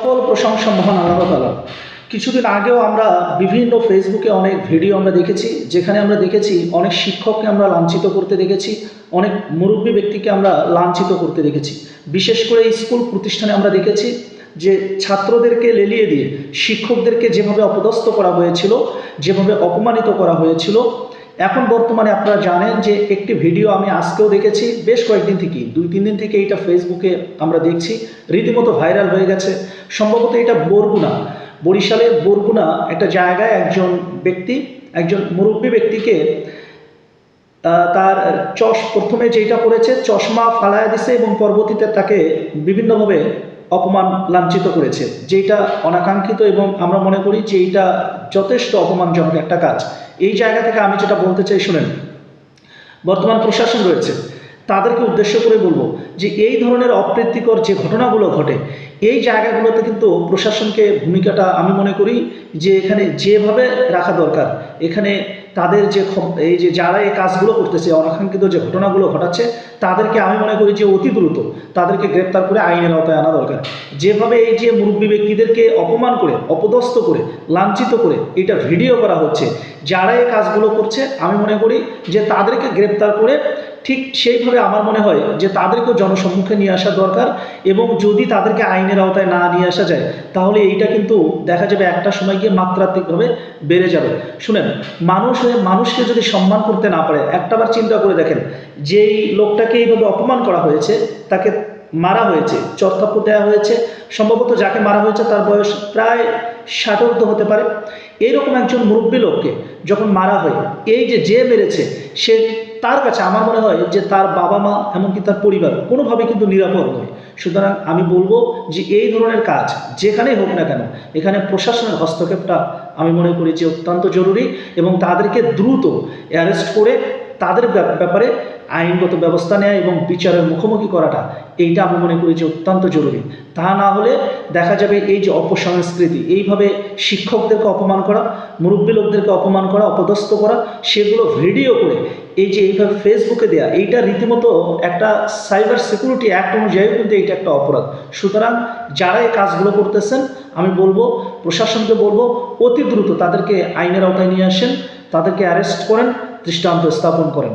সকল প্রশংসা মহান আল্লাহ তালা কিছুদিন আগেও আমরা বিভিন্ন ফেসবুকে অনেক ভিডিও আমরা দেখেছি, যেখানে আমরা দেখেছি অনেক শিক্ষককে আমরা লাঞ্ছিত করতে দেখেছি, অনেক মুরব্বী ব্যক্তিকে আমরা লাঞ্ছিত করতে দেখেছি। বিশেষ করে স্কুল প্রতিষ্ঠানে আমরা দেখেছি যে ছাত্রদেরকে লেলিয়ে দিয়ে শিক্ষকদেরকে যেভাবে অপদস্থ করা হয়েছিল, যেভাবে অপমানিত করা হয়েছিল এখন বর্তমানে আপনারা জানেন যে একটি ভিডিও আমি আজকেও দেখেছি, বেশ কয়েকদিন থেকেই, দুই, তিন দিন থেকে এটা ফেসবুকে আমরা দেখছি, রীতিমতো ভাইরাল হয়ে গেছে। সম্ভবত এটা বরগুনা, বরিশালের বরগুনা একটা জায়গায় একজন ব্যক্তি, একজন মুরব্বী ব্যক্তিকে তার চশ প্রথমে যেটা করেছে চশমা ফালায়া দিছে এবং পরবর্তীতে তাকে বিভিন্নভাবে অপমান লাঞ্ছিত করেছে। যেটা অনাকাঙ্ক্ষিত এবং আমরা মনে করি যে এইটা যথেষ্ট অপমানজনক একটা কাজ। এই জায়গা থেকে আমি যেটা বলতে চাই, শুনেন। বর্তমান প্রশাসন রয়েছে। তাদেরকে উদ্দেশ্য করে বলব যে এই ধরনের অপ্রীতিকর যে ঘটনাগুলো ঘটে, এই জায়গাগুলোতে কিন্তু প্রশাসনকে ভূমিকাটা আমি মনে করি যে এখানে যেভাবে রাখা দরকার, এখানে তাদের যে এই যে যারা এই কাজগুলো করতেছে, অনাকাঙ্ক্ষিত যে ঘটনাগুলো ঘটাচ্ছে, তাদেরকে আমি মনে করি যে অতি দ্রুত তাদেরকে গ্রেপ্তার করে আইনের আওতায় আনা দরকার। যেভাবে এই যে মুরব্বী ব্যক্তিদেরকে অপমান করে, অপদস্থ করে, লাঞ্ছিত করে এটা ভিডিও করা হচ্ছে, যারা এই কাজগুলো করছে, আমি মনে করি যে তাদেরকে গ্রেপ্তার করে ঠিক সেইভাবে আমার মনে হয় যে তাদেরকেও জনসম্মুখে নিয়ে আসা দরকার এবং যদি তাদেরকে আইনের আওতায় না নিয়ে আসা যায়, তাহলে এইটা কিন্তু দেখা যাবে একটা সময় গিয়ে মাত্রাত্মকভাবে বেড়ে যাবে। শুনেন, মানুষ হয়ে মানুষকে যদি সম্মান করতে না পারে একটাবার চিন্তা করে দেখেন, যেই লোকটাকে এইভাবে অপমান করা হয়েছে, তাকে মারা হয়েছে চর্থাপ্য দেওয়া হয়েছে, সম্ভবত যাকে মারা হয়েছে তার বয়স প্রায় ষাটোর্ধ হতে পারে। এইরকম একজন মুরব্বী লোককে যখন মারা হয়, এই যে যে মেরেছে, সে তার কাছে আমার মনে হয় যে তার বাবা মা এমনকি তার পরিবার কোনোভাবে কিন্তু নিরাপদ নয়। সুতরাং আমি বলব যে এই ধরনের কাজ যেখানেই হোক না কেন, এখানে প্রশাসনের হস্তক্ষেপটা আমি মনে করি যে অত্যন্ত জরুরি এবং তাদেরকে দ্রুত অ্যারেস্ট করে তাদের ব্যাপ- ব্যাপারে আইনগত ব্যবস্থা নেওয়া এবং বিচারের মুখোমুখি করাটা, এইটা আমি মনে করি যে অত্যন্ত জরুরি। তা না হলে দেখা যাবে এই যে অপসংস্কৃতি, এইভাবে শিক্ষকদেরকে অপমান করা, মুরব্বী লোকদেরকে অপমান করা, অপদস্থ করা, সেগুলো ভিডিও করে এই যে এইভাবে ফেসবুকে দেয়া, এইটা রীতিমতো একটা সাইবার সিকিউরিটি অ্যাক্ট অনুযায়ী কিন্তু এইটা একটা অপরাধ। সুতরাং যারা এই কাজগুলো করতেছেন, আমি বলব, প্রশাসনকে বলব, অতি দ্রুত তাদেরকে আইনের আওতায় নিয়ে আসেন, তাদেরকে অ্যারেস্ট করেন, দৃষ্টান্ত স্থাপন করেন।